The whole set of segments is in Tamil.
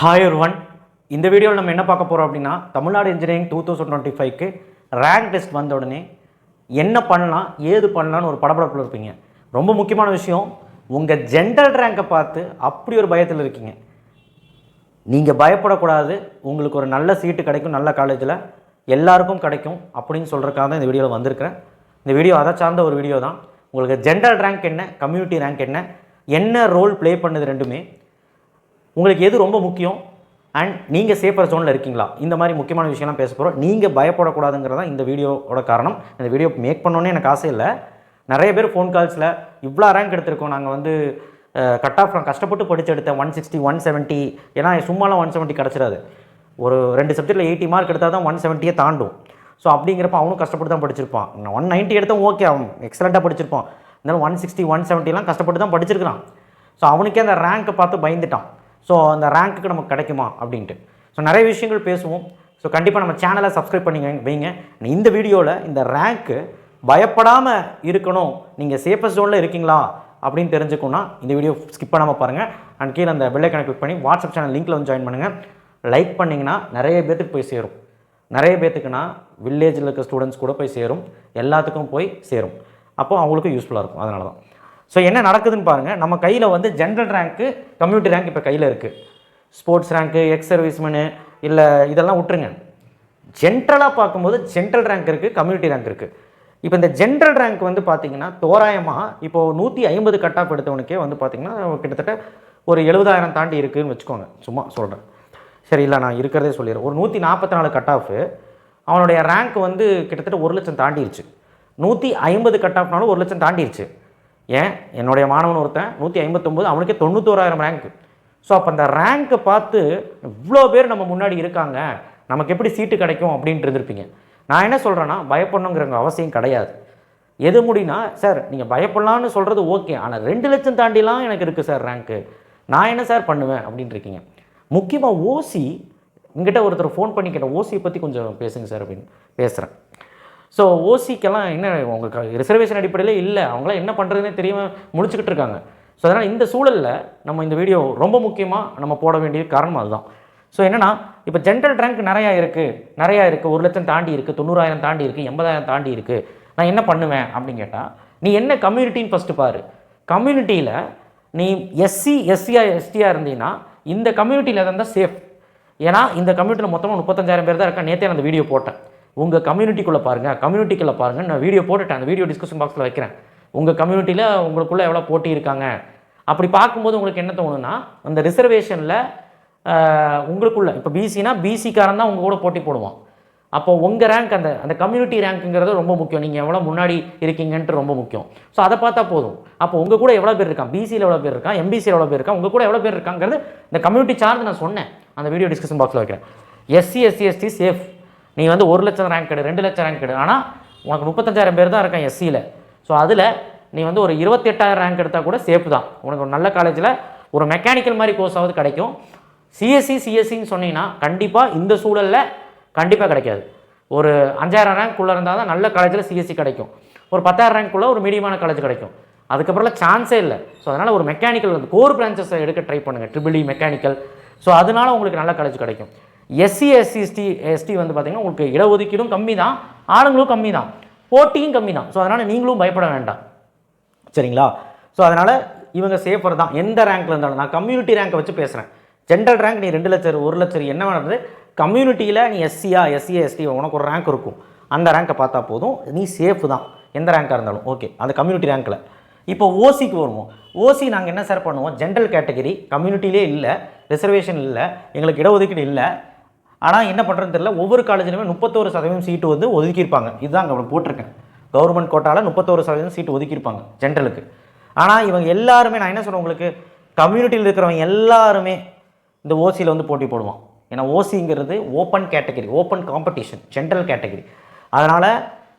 ஹாய் ஒன் இந்த வீடியோவில் நம்ம என்ன பார்க்க போகிறோம் அப்படின்னா Tamil Nadu engineering two thousand twenty ஃபைவ்க்கு ரேங்க் டெஸ்ட் வந்த உடனே என்ன பண்ணலாம் ஏது பண்ணலாம்னு ஒரு படபடப்பில் இருப்பீங்க. ரொம்ப முக்கியமான விஷயம் உங்கள் ஜென்ரல் ரேங்கை பார்த்து அப்படி ஒரு பயத்தில் இருக்கீங்க. நீங்கள் பயப்படக்கூடாது. உங்களுக்கு ஒரு நல்ல சீட்டு கிடைக்கும் நல்ல காலேஜில் எல்லாருக்கும் கிடைக்கும் அப்படின்னு சொல்கிறக்காக தான் இந்த வீடியோவில் வந்திருக்கிறேன். இந்த வீடியோ அதை சார்ந்த ஒரு வீடியோ தான். உங்களுக்கு ஜென்ரல் ரேங்க் என்ன கம்யூனிட்டி ரேங்க் என்ன என்ன ரோல் ப்ளே பண்ணுது ரெண்டுமே உங்களுக்கு எது ரொம்ப முக்கியம்? அண்ட் நீங்கள் சேஃபர் ஜோனில் இருக்கீங்களா? இந்த மாதிரி முக்கியமான விஷயம்லாம் பேச போகிறோம் நீங்கள் பயப்படக்கூடாதுங்கிறது தான் இந்த வீடியோவோட காரணம். இந்த வீடியோ மேக் பண்ணோன்னே எனக்கு ஆசை இல்லை. நிறைய பேர் ஃபோன் கால்ஸில் இவ்வளோ ரேங்க் எடுத்திருக்கோம். நாங்கள் வந்து கட் ஆஃப் நான் கஷ்டப்பட்டு படித்து எடுத்தேன். ஒன் சிக்ஸ்டி ஒன் செவன்ட்டி ஏன்னா சும்மாலாம் ஒன் செவன்ட்டி கிடச்சிடாது. ஒரு ரெண்டு சப்ஜெக்ட்டில் எயிட்டி மார்க் எடுத்தால் தான் ஒன் செவன்ட்டியே தாண்டும். ஸோ அப்படிங்கிறப்ப அவனும் கஷ்டப்பட்டு தான் படிச்சிருப்பான். ஒன் நைன்ட்டி எடுத்தால் ஓகே அவன் எக்ஸலண்ட்டாக படிச்சிருப்பான். இருந்தாலும் ஒன் சிக்ஸ்டி ஒன் செவன்ட்டிலாம் கஷ்டப்பட்டு தான் படிச்சிருக்கிறான். ஸோ அவனுக்கே அந்த ரேங்க்கை பார்த்து பயந்துட்டான். ஸோ அந்த ரேங்க்குக்கு நமக்கு கிடைக்குமா அப்படின்ட்டு. ஸோ நிறைய விஷயங்கள் பேசுவோம். ஸோ கண்டிப்பாக நம்ம சேனலை சப்ஸ்கிரைப் பண்ணிங்க வைங்க. இந்த வீடியோவில் இந்த ரேங்க்கு பயப்படாமல் இருக்கணும். நீங்கள் சேஃபஸ்ட் ஜோனில் இருக்கீங்களா அப்படின்னு தெரிஞ்சுக்கணும்னா இந்த வீடியோ ஸ்கிப் பண்ணாமல் பாருங்கள் அண்ட் கீழே அந்த பெல்லைக்கனை கிளிக் பண்ணி வாட்ஸ்அப் சேனல் லிங்க்கில் வந்து ஜாயின் பண்ணுங்கள் லைக் பண்ணிங்கன்னா நிறைய பேர்த்துக்கு போய் சேரும். நிறைய பேர்த்துக்குன்னா வில்லேஜில் இருக்க ஸ்டூடெண்ட்ஸ் கூட போய் சேரும். எல்லாத்துக்கும் போய் சேரும். அப்போ அவங்களுக்கும் யூஸ்ஃபுல்லாக இருக்கும். அதனால தான் ஸோ என்ன நடக்குதுன்னு பாருங்கள் நம்ம கையில் வந்து ஜென்ரல் ரேங்க்கு கம்யூனிட்டி ரேங்க் இப்போ கையில் இருக்குது ஸ்போர்ட்ஸ் ரேங்க்கு எக்ஸ் சர்வீஸ்மேனு இல்லை இதெல்லாம் விட்டுருங்க. ஜென்ரலாக பார்க்கும்போது ஜென்ரல் ரேங்க் இருக்குது கம்யூனிட்டி ரேங்க் இருக்குது இப்போ இந்த ஜென்ரல் ரேங்க் வந்து பார்த்தீங்கன்னா தோராயமாக இப்போது நூற்றி ஐம்பது கட் ஆஃப் எடுத்தவனுக்கே வந்து பார்த்தீங்கன்னா கிட்டத்தட்ட ஒரு எழுபதாயிரம் தாண்டி இருக்குதுன்னு வச்சுக்கோங்க. சும்மா சொல்கிறேன் சரி இல்லை நான் இருக்கிறதே சொல்லிடுறேன். ஒரு நூற்றி நாற்பத்தி நாலு கட் ஆஃபு அவனுடைய ரேங்க் வந்து கிட்டத்தட்ட ஒரு லட்சம் தாண்டிடுச்சு நூற்றி ஐம்பது கட் ஆஃப்னாலும் ஒரு லட்சம் தாண்டிருச்சு. ஏன்? என்னுடைய மாணவன் ஒருத்தன் நூற்றி ஐம்பத்தொம்போது அவனுக்கே தொண்ணூத்தோராயிரம் ரேங்க்கு ஸோ அப்போ அந்த ரேங்க்கை பார்த்து இவ்வளோ பேர் நம்ம முன்னாடி இருக்காங்க நமக்கு எப்படி சீட்டு கிடைக்கும் அப்படின்ட்டு இருந்திருப்பீங்க. நான் என்ன சொல்கிறேன்னா பயப்படணுங்கிற அவசியம் கிடையாது. எது முடினா சார் நீங்கள் பயப்படலான்னு சொல்கிறது ஓகே ஆனால் ரெண்டு லட்சம் தாண்டிலாம் எனக்கு இருக்குது சார் ரேங்க்கு நான் என்ன சார் பண்ணுவேன்? அப்படின்ட்டு இருக்கீங்க. முக்கியமாக ஓசி எங்கிட்ட ஒருத்தர் ஃபோன் பண்ணி கேட்டேன் ஓசியை பற்றி கொஞ்சம் பேசுங்க சார் அப்படின்னு பேசுகிறேன் ஸோ ஓசிக்கெல்லாம் என்ன உங்களுக்கு ரிசர்வேஷன் அடிப்படையில் இல்லை. அவங்களாம் என்ன பண்ணுறதுன்னே தெரியாமல் முடிச்சுக்கிட்டு இருக்காங்க. ஸோ அதனால் இந்த சூழலில் நம்ம இந்த வீடியோ ரொம்ப முக்கியமாக நம்ம போட வேண்டிய காரணம் அதுதான். ஸோ என்னென்னா இப்போ ஜென்ரல் ரேங்க் நிறையா இருக்குது நிறையா இருக்குது ஒரு லட்சம் தாண்டி இருக்குது தொண்ணூறாயிரம் தாண்டி இருக்குது எண்பதாயிரம் தாண்டி இருக்குது நான் என்ன பண்ணுவேன் அப்படின்னு கேட்டால் நீ என்ன கம்யூனிட்டின்னு ஃபஸ்ட்டு பாரு. கம்யூனிட்டியில் நீ எஸ்சி எஸ்சியாக எஸ்டியாக இருந்தீங்கன்னா இந்த கம்யூனிட்டியில் இருந்தால் சேஃப் ஏன்னா இந்த கம்யூனிட்டியில் மொத்தமாக முப்பத்தஞ்சாயிரம் பேர் தான் இருக்கா நேற்றே நான் அந்த வீடியோ போட்டேன். உங்கள் கம்யூனிட்டிக்குள்ளே பாருங்கள் கம்யூனிட்டிக்குள்ளே பாருங்கள் நான் வீடியோ போட்டுட்டேன். அந்த வீடியோ டிஸ்கஷன் பாக்ஸில் வைக்கிறேன். உங்கள் கம்யூனிட்டியில் உங்களுக்குள்ளே எவ்வளோ போட்டி இருக்காங்க? அப்படி பார்க்கும்போது உங்களுக்கு என்ன தோணுன்னா அந்த ரிசர்வேஷனில் உங்களுக்குள்ளே இப்போ பிசினா பிசிக்காரன் தான் உங்கள் கூட போட்டி போடுவான். அப்போ உங்கள் ரேங்க் அந்த அந்த கம்யூனிட்டி ரேங்க்குங்கிறது ரொம்ப முக்கியம். நீங்கள் எவ்வளோ முன்னாடி இருக்கீங்கன்ட்டு ரொம்ப முக்கியம். ஸோ அதை பார்த்தா போதும். அப்போ உங்கள் கூட எவ்வளோ பேர் இருக்கான்? பிசியில் எவ்வளோ பேர் இருக்கான்? எம்பிசியில் எவ்வளோ பேர் இருக்கான்? உங்கள் கூட எவ்வளோ பேர் இருக்காங்கிறது இந்த கம்யூனிட்டி சார்ஜ் நான் சொன்னேன். அந்த வீடியோ டிஸ்கஷன் பாக்ஸில் வைக்கிறேன். எஸ்சி எஸ்சி எஸ்டி சேஃப் நீ வந்து ஒரு லட்சம் ரேங்க் எடு ரெண்டு லட்சம் ரேங்க் எடு. ஆனால் உனக்கு முப்பத்தஞ்சாயிரம் பேர் தான் இருக்கான் எஸ்சியில் ஸோ அதில் நீ வந்து ஒரு இருபத்தெட்டாயிரம் ரேங்க் எடுத்தால் கூட சேஃப் தான். உனக்கு ஒரு நல்ல காலேஜில் ஒரு மெக்கானிக்கல் மாதிரி கோர்ஸாவது கிடைக்கும். சிஎஸ்சி சிஎஸ்சின்னு சொன்னீங்கன்னா கண்டிப்பாக இந்த சூழலில் கண்டிப்பாக கிடைக்காது. ஒரு அஞ்சாயிரம் ரேங்க்குள்ளே இருந்தால் தான் நல்ல காலேஜில் சிஎஸ்சி கிடைக்கும். ஒரு பத்தாயிரம் ரேங்க்குள்ளே ஒரு மீடியமான காலேஜ் கிடைக்கும். அதுக்கப்புறம்லாம் சான்ஸே இல்லை. ஸோ அதனால் ஒரு மெக்கானிக்கல் கோர் பிரான்ச்சஸை எடுக்க ட்ரை பண்ணுங்கள் ட்ரிபிள் மெக்கானிக்கல் ஸோ அதனால உங்களுக்கு நல்ல காலேஜ் கிடைக்கும். எஸ்சி எஸ்சி எஸ்டி எஸ்டி வந்து பார்த்திங்கன்னா உங்களுக்கு இடஒதுக்கீடும் கம்மி தான் ஆளுங்களும் கம்மி தான் போட்டியும் கம்மி தான் ஸோ அதனால் நீங்களும் பயப்பட வேண்டாம். சரிங்களா? ஸோ அதனால் இவங்க சேஃபர் தான். எந்த ரேங்க்கில் இருந்தாலும் நான் கம்யூனிட்டி ரேங்கை வச்சு பேசுகிறேன் ஜென்ரல் ரேங்க் நீ ரெண்டு லட்சம் ஒரு லட்சம் என்ன வேணுறது கம்யூனிட்டியில் நீ எஸ்சியா எஸ்சிஏ எஸ்டி உனக்கு ஒரு ரேங்க் இருக்கும். அந்த ரேங்கை பார்த்தா போதும். நீ சேஃப் தான். எந்த ரேங்காக இருந்தாலும். ஓகே அந்த கம்யூனிட்டி ரேங்க்கில் இப்போ ஓசிக்கு வருவோம். ஓசி நாங்கள் என்ன சார் பண்ணுவோம்? ஜென்ரல் கேட்டகரி கம்யூனிட்டிலே இல்லை. ரிசர்வேஷன் இல்லை. எங்களுக்கு இடஒதுக்கீடு இல்லை. ஆனால் என்ன பண்ணுறதுன்னு தெரியல. ஒவ்வொரு காலேஜிலுமே முப்பத்தோரு சதவீதம் சீட்டு வந்து ஒதுக்கியிருப்பாங்க. இதுதான் அங்கே போட்டிருக்கேன். கவர்மெண்ட் கோட்டாவில் முப்பத்தோரு சதவீதம் சீட்டு ஒதுக்கியிருப்பாங்க ஜென்ரலுக்கு ஆனால் இவங்க எல்லாருமே நான் என்ன சொல்கிறேன் உங்களுக்கு கம்யூனிட்டியில் இருக்கிறவங்க எல்லாருமே இந்த ஓசியில் வந்து போட்டி போடுவான். ஏன்னா ஓசிங்கிறது open category open competition general category அதனால்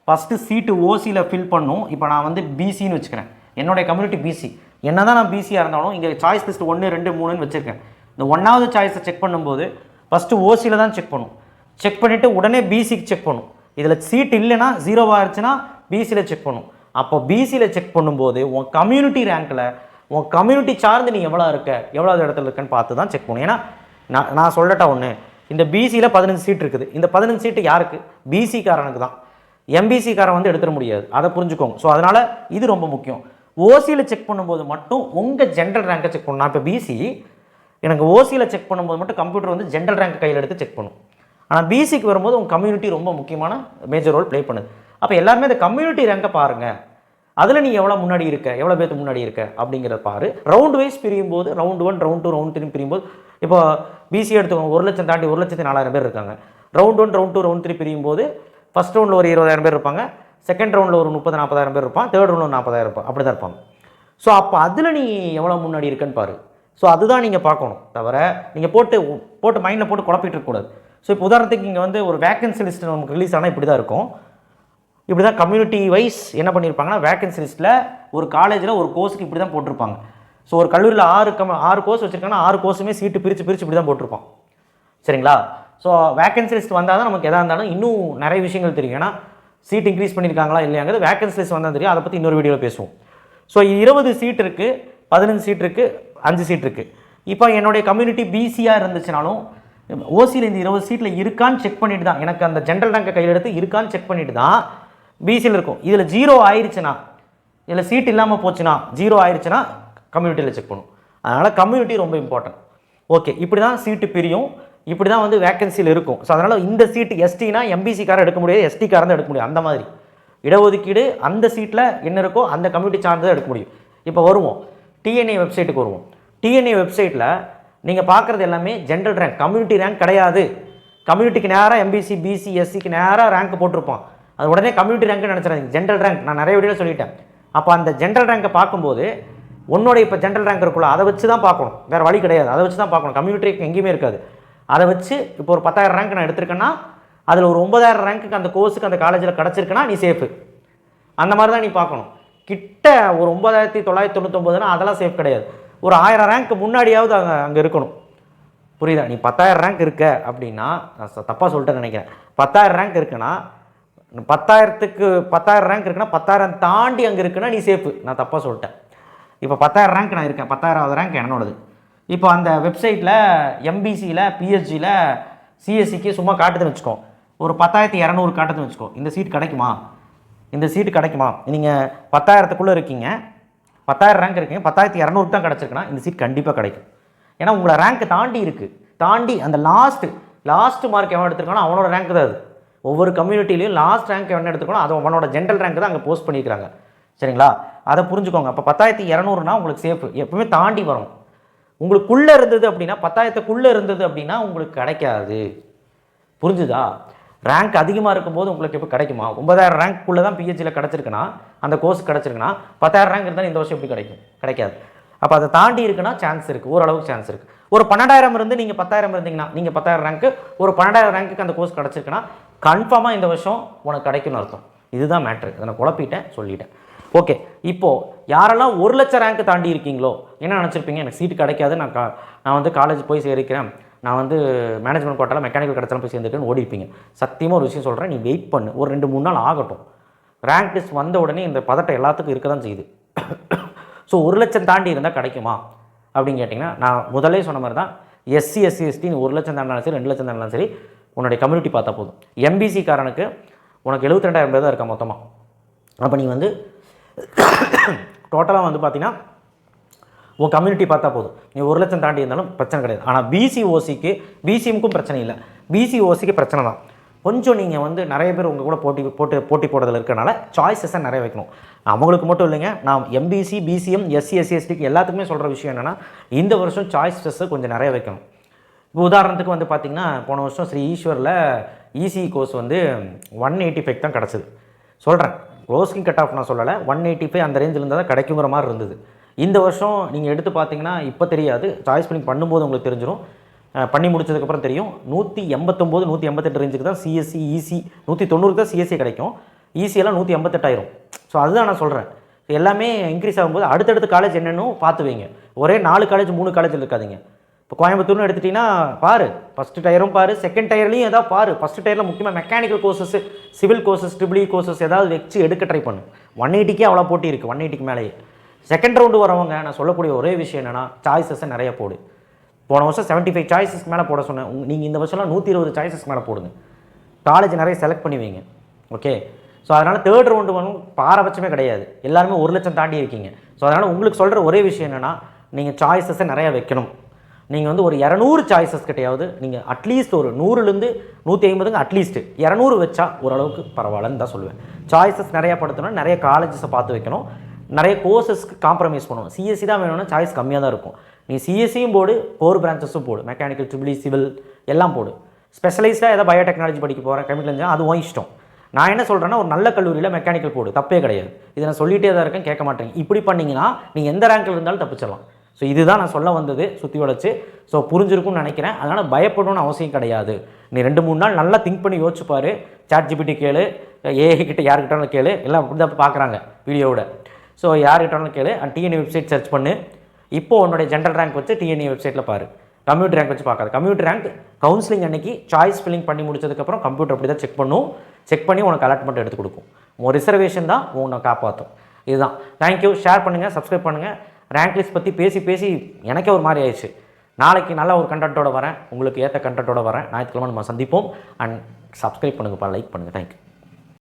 ஃபஸ்ட்டு சீட்டு ஓசியில் ஃபில் பண்ணும். இப்போ நான் வந்து பிசின்னு வச்சுக்கிறேன். என்னுடைய கம்யூனிட்டி பிசி என்ன தான் நான் பிசியாக இருந்தாலும் இங்கே சாய்ஸ் லிஸ்ட் ஒன்று ரெண்டு மூணுன்னு வச்சுருக்கேன். இந்த ஒன்றாவது சாய்ஸை செக் பண்ணும்போது ஃபஸ்ட்டு ஓசியில் தான் செக் பண்ணும். செக் பண்ணிவிட்டு உடனே பிசிக்கு செக் பண்ணும். இதில் சீட் இல்லைன்னா ஜீரோவாக இருந்துச்சுன்னா பிசியில் செக் பண்ணும். அப்போ பிசியில் செக் பண்ணும்போது உன் கம்யூனிட்டி ரேங்க்கில் உன் கம்யூனிட்டி சார்ந்து நீ எவ்வளோ இருக்க எவ்வளோ இடத்துல இருக்கன்னு பார்த்து தான் செக் பண்ணும். ஏன்னா நான் நான் சொல்லட்டா ஒன்று இந்த பிசியில் பதினஞ்சு சீட் இருக்குது. இந்த பதினஞ்சு சீட்டு யாருக்கு? பிசிக்காரனுக்கு தான். எம்பிசிக்காரன் வந்து எடுத்துட முடியாது. அதை புரிஞ்சுக்கோங்க. ஸோ அதனால் இது ரொம்ப முக்கியம். ஓசியில் செக் பண்ணும்போது மட்டும் உங்கள் ஜென்ரல் ரேங்கை செக் பண்ணணும். இப்போ பிசி எனக்கு ஓசியில் செக் பண்ணும்போது மட்டும் கம்ப்யூட்டர் வந்து ஜென்ரல் ரேங்க் கையில் எடுத்து செக் பண்ணும். ஆனால் பிசிக்கு வரும்போது உங்கள் கம்யூனிட்டி ரொம்ப முக்கியமான மேஜர் ரோல் ப்ளே பண்ணுது. அப்போ எல்லாருமே இந்த கம்யூனிட்டி ரேங்கை பாருங்கள் அதில் நீ எவ்வளோ முன்னாடி இருக்க எவ்வளோ பேர்த்து முன்னாடி இருக்க அப்படிங்கிறத பாரு. ரவுண்ட் வைஸ் பிரியும் போது round one round two round three பிரியும் போது இப்போ பிசி எடுத்துக்கோங்க ஒரு லட்சம் தாண்டி ஒரு லட்சத்தி நாலாயிரம் பேர் இருக்காங்க. Round one round two round three பிரியும் போது ஃபஸ்ட் ரவுண்டில் ஒரு இருபதாயிரம் பேர் இருப்பாங்க. செகண்ட் ரவுண்டில் ஒரு முப்பது நாற்பதாயிரம் பேர் இருப்பான். தேர்ட் ரவுண்டில் நாற்பதாயிரம் இருப்பான். அப்படி தான் இருப்பாங்க. ஸோ அப்போ அதில் நீ எவ்வளோ முன்னாடி இருக்கன்னு பாரு. ஸோ அதுதான் நீங்கள் பார்க்கணும் தவிர நீங்கள் போட்டு போட்டு மைண்டில் போட்டு குழப்பிட்டு இருக்கக்கூடாது ஸோ இப்போ உதாரணத்துக்கு இங்கே வந்து ஒரு வேக்கன்சி லிஸ்ட் நமக்கு ரிலீஸ் ஆனால் இப்படி தான் இருக்கும். இப்படி தான் கம்யூனிட்டி வைஸ் என்ன பண்ணியிருப்பாங்கன்னா வேக்கன்சி லிஸ்ட்டில் ஒரு காலேஜில் ஒரு கோர்ஸுக்கு இப்படி தான் போட்டிருப்பாங்க. ஸோ ஒரு கல்லூரியில் ஆறு கம் ஆறு கோர்ஸ் வச்சுருக்காங்கன்னா ஆறு கோர்ஸுமே சீட்டு பிரித்து பிரித்து இப்படி தான் போட்டிருப்பான். சரிங்களா? ஸோ வேக்கன்சி லிஸ்ட் வந்தால் தான் நமக்கு எதாக இருந்தாலும் இன்னும் நிறைய விஷயங்கள் தெரியும். ஏன்னா சீட் இன்க்ரீஸ் பண்ணியிருக்காங்களா இல்லையாங்கிறது வேக்கன்சி லிஸ்ட் வந்தால் தெரியும். அதை பற்றி இன்னொரு வீடியோவில் பேசுவோம். ஸோ இருபது சீட் இருக்குது பதினஞ்சு சீட் இருக்குது அஞ்சு சீட் இருக்குது இப்போ என்னுடைய கம்யூனிட்டி பிசியாக இருந்துச்சுனாலும் ஓசியில் இந்த இருபது சீட்டில் இருக்கான்னு செக் பண்ணிட்டு தான். எனக்கு அந்த ஜென்ரல் ரேங்கை கையில் எடுத்து இருக்கான்னு செக் பண்ணிட்டு தான் பிசியில் இருக்கும். இதில் ஜீரோ ஆயிடுச்சுன்னா இதில் சீட் இல்லாமல் போச்சுன்னா ஜீரோ ஆயிடுச்சுன்னா கம்யூனிட்டியில் செக் பண்ணும். அதனால் கம்யூனிட்டி ரொம்ப இம்பார்ட்டன்ட் ஓகே இப்படி தான் சீட்டு பிரியும். இப்படி தான் வந்து வேகன்சியில் இருக்கும். ஸோ அதனால் இந்த சீட்டு எஸ்டினா எம்பிசிக்காரன் எடுக்க முடியாது எஸ்டிக்காரன் தான் எடுக்க முடியும். அந்த மாதிரி. இடஒதுக்கீடு அந்த சீட்டில் என்ன இருக்கோ அந்த கம்யூனிட்டி சார்ந்து எடுக்க முடியும். இப்போ வருவோம். டிஎன்ஏ வெப்சைட்டுக்கு வருவோம். டிஎன்ஏ வெப்சைட்டில் நீங்கள் பார்க்குறது எல்லாமே ஜென்ரல் ரேங்க் கம்யூனிட்டி ரேங்க் கிடையாது. கம்யூனிட்டிக்கு நேராக எம்பிசி பிசி எஸ்சிக்கு நேராக ரேங்க் போட்டிருப்போம். அது உடனே கம்யூனிட்டி ரேங்க் நினச்சிடாதீங்க. ஜென்ரல் ரேங்க் நான் நிறைய வீடியோ சொல்லிட்டேன். அப்போ அந்த ஜென்ரல் ரேங்கை பார்க்கும்போது உன்னோட இப்போ ஜென்ரல் ரேங்க் இருக்குள்ள அதை வச்சு தான் பார்க்கணும். வேறு வழி கிடையாது. அதை வச்சு தான் பார்க்கணும். கம்யூனிட்டி எங்கேயுமே இருக்காது. அதை வச்சு இப்போ ஒரு பத்தாயிரம் ரேங்க் நான் எடுத்திருக்கேன்னா அதில் ஒரு ஒன்பதாயிரம் ரேங்க்குக்கு அந்த கோர்ஸுக்கு அந்த காலேஜில் கிடச்சிருக்குன்னா நீ சேஃபு அந்த மாதிரி தான் நீ பார்க்கணும். கிட்ட ஒரு ஒன்பதாயிரத்தி தொள்ளாயிரத்தி தொண்ணூத்தொம்பதுனா அதெல்லாம் சேஃப் கிடையாது. ஒரு ஆயிரம் ரேங்க் முன்னாடியாவது அங்கே அங்கே இருக்கணும். புரியுதா? நீ பத்தாயிரம் ரேங்க் இருக்க அப்படின்னா நான் தப்பாக சொல்லிட்டேன்னு நினைக்கிறேன். பத்தாயிரம் ரேங்க் இருக்குன்னா பத்தாயிரத்துக்கு பத்தாயிரம் ரேங்க் இருக்குன்னா பத்தாயிரம் தாண்டி அங்கே இருக்குன்னா நீ சேஃபு நான் தப்பாக சொல்லிட்டேன். இப்போ பத்தாயிரம் ரேங்க் நான் இருக்கேன். பத்தாயிரவது ரேங்க் என்னோடது. இப்போ அந்த வெப்சைட்டில் எம்பிசியில் பிஎஸ்ஜியில் சிஎஸ்சிக்கு சும்மா காட்டுதுன்னு வச்சுக்கோ. ஒரு பத்தாயிரத்தி இரநூறு காட்டுதுன்னு வச்சுக்கோ. இந்த சீட் கிடைக்குமா? இந்த சீட்டு கிடைக்குமா? நீங்கள் பத்தாயிரத்துக்குள்ளே இருக்கீங்க. பத்தாயிரம் ரேங்க் இருக்கீங்க. பத்தாயிரத்தி இரநூறு தான் கிடச்சிருக்குன்னா இந்த சீட் கண்டிப்பாக கிடைக்கும். ஏன்னா உங்களை ரேங்க் தாண்டி இருக்குது தாண்டி அந்த லாஸ்ட்டு லாஸ்ட் மார்க் எவன் எடுத்துருக்கானோ அவனோட ரேங்க் தான் அது. ஒவ்வொரு கம்யூனிட்டிலையும் லாஸ்ட் ரேங்க் எவன் எடுத்துக்கணும் அது அவனோட ஜென்ரல் ரேங்க் தான் அங்கே போஸ்ட் பண்ணியிருக்காங்க சரிங்களா? அதை புரிஞ்சுக்கோங்க. அப்போ பத்தாயிரத்தி இரநூறுனா உங்களுக்கு சேஃபு எப்பவுமே தாண்டி வரும் உங்களுக்குள்ளே இருந்தது அப்படின்னா பத்தாயிரத்துக்குள்ளே இருந்தது அப்படின்னா உங்களுக்கு கிடைக்காது. புரிஞ்சுதா? ரேங்க் அதிகமாக இருக்கும்போது உங்களுக்கு இப்போ கிடைக்குமா? ஒன்பதாயிரம் ரேங்க்குள்ளே தான் பிஹெச்சியில் கிடச்சிருக்குன்னா அந்த கோர்ஸ் கிடச்சிருக்குன்னா பத்தாயிரம் ரேங்க் இருந்தால் இந்த வருஷம் எப்படி கிடைக்கும்? கிடைக்காது. அப்போ அதை தாண்டி இருக்குன்னா சான்ஸ் இருக்குது ஓரளவுக்கு சான்ஸ் இருக்குது ஒரு பன்னெண்டாயிரம் இருந்து நீங்கள் பத்தாயிரம் இருந்தீங்கன்னா நீங்கள் பத்தாயிரம் ரேங்க்கு ஒரு பன்னெண்டாயிரம் ரேங்க்கு அந்த கோர்ஸ் கிடச்சிருக்குன்னா கன்ஃபார்மாக இந்த வருஷம் உனக்கு கிடைக்கும்னு அர்த்தம். இதுதான் மேட்ரு அதை நான் குழப்பிட்டேன் சொல்லிட்டேன். ஓகே இப்போது யாரெல்லாம் ஒரு லட்சம் ரேங்க் தாண்டி இருக்கீங்களோ என்ன நினச்சிருப்பீங்க? எனக்கு சீட்டு கிடைக்காது நான் கா நான் வந்து காலேஜ் போய் சேர்க்கிறேன். நான் வந்து மேனேஜ்மெண்ட் கோட்டாவில் மெக்கானிக்கல் கிடச்சாலும் போய் சேர்ந்துருக்கேன்னு ஓடி இருப்பீங்க சத்தியமாக ஒரு விஷயம் சொல்கிறேன் நீ வெயிட் பண்ணு. ஒரு ரெண்டு மூணு நாள் ஆகட்டும். ரேங்க் லிஸ்ட் வந்த உடனே இந்த பதட்டம் எல்லாத்துக்கும் இருக்க தான் செய்யுது. ஸோ ஒரு லட்சம் தாண்டி இருந்தால் கிடைக்குமா? அப்படின்னு கேட்டிங்கன்னா நான் முதலே சொன்ன மாதிரி தான் எஸ்சி எஸ்சி எஸ்டி நீ ஒரு லட்சம் தாண்டாலும் சரி ரெண்டு லட்சம் தாண்டாலும் சரி உன்னுடைய கம்யூனிட்டி பார்த்தா போதும். எம்பிசி காரனுக்கு உனக்கு எழுபத்தி ரெண்டாயிரம் பேர் தான் இருக்கா மொத்தமாக அப்போ நீ வந்து டோட்டலாக வந்து பார்த்தீங்கன்னா உன் கம்யூனிட்டி பார்த்தா போதும். நீ ஒரு லட்சம் தாண்டி இருந்தாலும் பிரச்சனை கிடையாது. ஆனால் பிசி ஓசிக்கு பிசிஎம்க்கும் பிரச்சனை இல்லை. பிசி ஓசிக்கு பிரச்சனை தான். கொஞ்சம் நீங்கள் வந்து நிறைய பேர் உங்கள் கூட போட்டி போட்டு போட்டி போடுறதுல இருக்கனால சாய்ஸஸை நிறைய வைக்கணும். அவங்களுக்கு மட்டும் இல்லைங்க நான் எம்பிசி பிசிஎம் எஸ்சி எஸ்சி எஸ்டிக்கு எல்லாத்துக்குமே சொல்கிற விஷயம் என்னென்னா இந்த வருஷம் சாய்ஸஸை கொஞ்சம் நிறைய வைக்கணும். இப்போ உதாரணத்துக்கு வந்து பார்த்திங்கன்னா போன வருஷம் ஸ்ரீ ஈஸ்வரில் இசி கோர்ஸ் வந்து ஒன் எயிட்டி ஃபைவ் தான் கிடச்சிது. சொல்கிறேன் க்ளோஸ்கிங் கட் ஆஃப் நான் சொல்லலை. ஒன் எயிட்டி ஃபைவ் அந்த ரேஞ்சில் இருந்தால் தான் கிடைக்குங்கிற மாதிரி இருந்தது. இந்த வருஷம் நீங்கள் எடுத்து பார்த்தீங்கன்னா இப்போ தெரியாது. சாய்ஸ் பண்ணி பண்ணும்போது உங்களுக்கு தெரிஞ்சிடும் பண்ணி முடிச்சதுக்கப்புறம் தெரியும். நூற்றி எண்பத்தொம்போது நூற்றி எண்பத்தெட்டு ரேஞ்சுக்கு தான் சிஎஸ்சி இசி நூற்றி தொண்ணூறுக்கு தான் சிஎஸ்சி கிடைக்கும். ஈஸியெல்லாம் நூற்றி எண்பத்தெட்டாயிரும் ஸோ அதுதான் நான் சொல்கிறேன் எல்லாமே இன்க்ரீஸ் ஆகும்போது அடுத்தடுத்த காலேஜ் என்னென்னு பார்த்து வைங்க. ஒரே நாலு காலேஜ் மூணு காலேஜில் இருக்காதிங்க. இப்போ கோயம்புத்தூர்னு எடுத்துட்டிங்கன்னா பாரு ஃபஸ்ட்டு டயரும் பாரு செகண்ட் டயர்லையும் ஏதாவது பாரு. ஃபஸ்ட்டு டயரில் முக்கியமாக mechanical courses civil courses triple courses ஏதாவது வச்சு எடுக்க ட்ரை பண்ணு. ஒன் எயிட்டிக்கே அவ்வளோ போட்டி இருக்குது ஒன் எயிட்டிக்கு மேலேயே. செகண்ட் ரவுண்டு வரவங்க நான் சொல்லக்கூடிய ஒரே விஷயம் என்னென்னா சாய்ஸஸை நிறைய போடு. போன வருஷம் 75 ஃபைவ் சாய்ஸஸ்க்கு மேலே போட சொன்னேன். நீங்கள் இந்த வருஷம்லாம் நூற்றி இருபது சாய்ஸஸ்க்கு மேலே போடுங்க. காலேஜ் நிறைய செலக்ட் பண்ணி வைங்க ஓகே ஸோ அதனால் தேர்ட் ரவுண்டு வந்து பாரபட்சமே கிடையாது. எல்லாருமே ஒரு லட்சம் தாண்டி இருக்கீங்க. ஸோ அதனால் உங்களுக்கு சொல்கிற ஒரே விஷயம் என்னென்னா நீங்கள் சாய்ஸஸை நிறையா வைக்கணும். நீங்கள் வந்து ஒரு இரநூறு சாய்ஸஸ் கிட்டையாவது நீங்கள் அட்லீஸ்ட் ஒரு நூறுலேருந்து நூற்றி ஐம்பதுங்க அட்லீஸ்ட்டு இரநூறு வச்சா ஓரளவுக்கு பரவாயில்லன்னு தான் சொல்லுவேன். சாய்ஸஸ் நிறையா படுத்தணும் நிறைய காலேஜஸை பார்த்து வைக்கணும். நிறைய கோர்சஸ்க்கு காம்ப்ரமைஸ் பண்ணுவோம் சிஎஸ்சி தான் வேணும்னா சாய்ஸ் கம்மியாக தான் இருக்கும். நீ சிஎஸ்சியும் போடு கோர் பிரான்ச்சஸும் போடு. மெக்கானிக்கல் ட்ரிபிளி சிவில் எல்லாம் போடு. ஸ்பெஷலைஸ்டாக ஏதாவது பயோடெக்னாலஜி படிக்க போகிறேன் கெமிக்கல் இன்ஜினியர் அது உன் இஷ்டம். நான் என்ன சொல்கிறேன்னா ஒரு நல்ல கல்லூரியில் மெக்கானிக்கல் போடு. தப்பே கிடையாது. இதை நான் சொல்லிகிட்டே தான் இருக்கேன் கேட்க மாட்டேங்க இப்படி பண்ணிங்கன்னா நீங்கள் எந்த ரேங்கில் இருந்தாலும் தப்பிச்சிடலாம். ஸோ இதுதான் நான் சொல்ல வந்தது சுற்றி வளைச்சு. ஸோ புரிஞ்சிருக்கும்னு நினைக்கிறேன். அதனால் பயப்படணும்னு அவசியம் கிடையாது. நீ ரெண்டு மூணு நாள் நல்லா திங்க் பண்ணி யோசிச்சுப்பார் பாரு. சாட் ஜிபிடி கேளு ஏஐ கிட்ட யாருக்கிட்டாலும் கேளு. எல்லாம் அப்படி தான் பார்க்குறாங்க வீடியோவோட ஸோ யார்கிட்டாலும் கேளு அண்ட் டிஎன்இ வெப்சைட் சர்ச் பண்ணு. இப்போ உன்னுடைய ஜென்ரல் ரேங்க் வச்சு டிஎன்இ வெப்சைட்டில் பாரு. கம்ப்யூட்டர் ரேங்க் வச்சு பார்க்காது. கம்ப்யூட்டர் ரேங்க் கவுன்சிலிங் அன்னைக்கு சாய்ஸ் ஃபில்லிங் பண்ணி முடிச்சதுக்கப்புறம் கம்ப்யூட்டர் அப்படி தான் செக் பண்ணும். செக் பண்ணி உனக்கு அலாட்மெண்ட் எடுத்து கொடுக்கும். உன் ரிசர்வேஷன் தான் உன்னை காப்பாற்றும் இதுதான். தேங்க்யூ ஷேர் பண்ணுங்கள் சப்ஸ்கிரைப் பண்ணுங்கள் ரேங்க் லிஸ்ட் பற்றி பேசி பேசி எனக்கே ஒரு மாதிரி ஆயிடுச்சு. நாளைக்கு நல்ல ஒரு கண்டென்ட்டோட வரேன். உங்களுக்கு ஏற்ற கண்டென்ட்டோட வரேன். ஞாயிற்றுக்கிழமை நம்ம சந்திப்போம். அண்ட் சப்ஸ்கிரைப் பண்ணுங்கப்பா லைக் பண்ணுங்கள் தேங்க்யூ